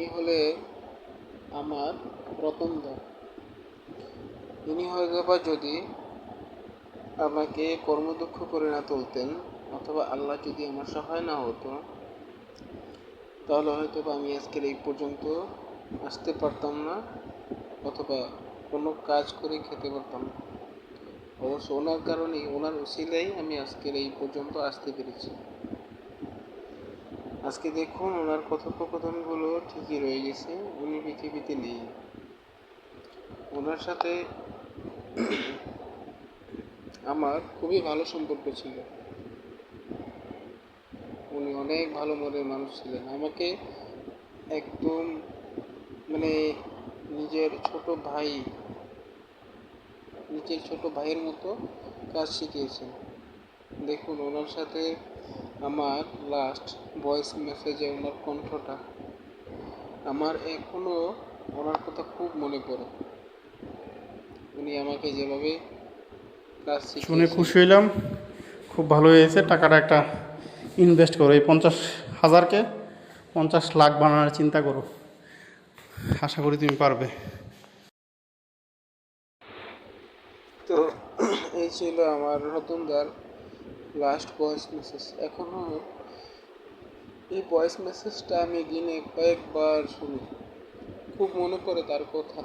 ইনি হলে আমার রতনদা ইনি হয়তো বা যদি আমাকে কর্মদক্ষ করে না তুলতেন অথবা আল্লাহ যদি আমার সহায় না হতো, তাহলে হয়তো বা আমি আজকের এই পর্যন্ত আসতে পারতাম না অথবা কোনো কাজ করে খেতে পারতাম না। অবশ্য ওনার কারণেই, ওনার উসিলেই আমি আজকের এই পর্যন্ত আসতে পেরেছি। আজকে দেখুন ওনার কথোপকথনগুলো ঠিকই রয়ে গেছে, উনি পৃথিবীতে নেই। ওনার সাথে আমার খুবই ভালো সম্পর্ক ছিল। উনি অনেক ভালো মনের মানুষ ছিলেন। আমাকে একদম মানে নিজের ছোট ভাই, নিজের ছোট ভাইয়ের মতো কাজ শিখিয়েছেন। দেখুন ওনার সাথে আমার লাস্ট ভয়েস মেসেজে ওনার কণ্ঠটা। আমার এখনও ওনার কথা খুব মনে পড়ে। উনি আমাকে যেভাবে কাজ শুনে খুশি হইলাম। খুব ভালো হয়েছে। টাকাটা একটা ইনভেস্ট করো। এই পঞ্চাশ হাজারকে পঞ্চাশ লাখ বানানোর চিন্তা করো। আশা করি তুমি পারবে। তো এই ছিল আমার রতনদার লাস্ট ভয়েস মেসেজ এখনও এই ভয়েস মেসেজটা আমি দিনে কয়েকবার শুনি। খুব মনে পড়ে তার কথা।